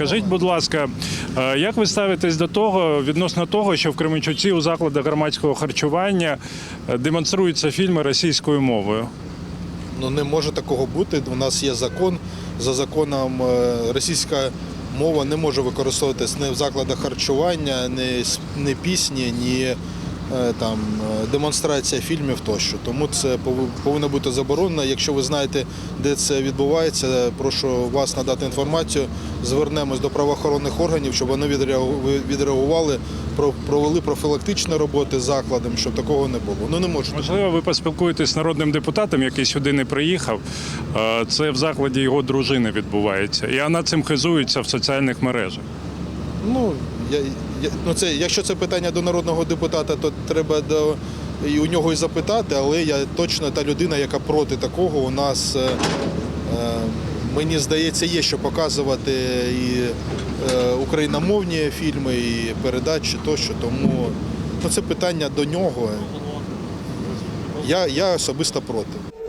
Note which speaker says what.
Speaker 1: Скажіть, будь ласка, е, як ви ставитесь до того відносно того, що в Кременчуці у закладах громадського харчування е, демонструються фільми російською мовою?
Speaker 2: Ну не може такого бути. У нас є закон. За законом е, російська мова не може використовуватись ні в закладах харчування, ні, ні пісні, ні там е, демонстрація фільмів тощо. Тому це пов- повинно бути заборонено. Якщо ви знаєте, де це відбувається, прошу вас надати інформацію. Звернемось до правоохоронних органів, щоб вони відреагу- відреагували, про- провели профілактичні роботи з закладом, щоб такого не було. Ну не може.
Speaker 1: Можливо, ви поспілкуєтесь з народним депутатом, який сюди не приїхав. Е, Це в закладі його дружини відбувається, і вона цим хизується в соціальних мережах.
Speaker 2: Ну, я, я, ну це, якщо це питання до народного депутата, то треба до, і у нього і запитати, але я точно та людина, яка проти такого, у нас, е, е, мені здається, є що показувати і е, україномовні фільми, і передачі тощо. Тому ну, це питання до нього. Я, я особисто проти.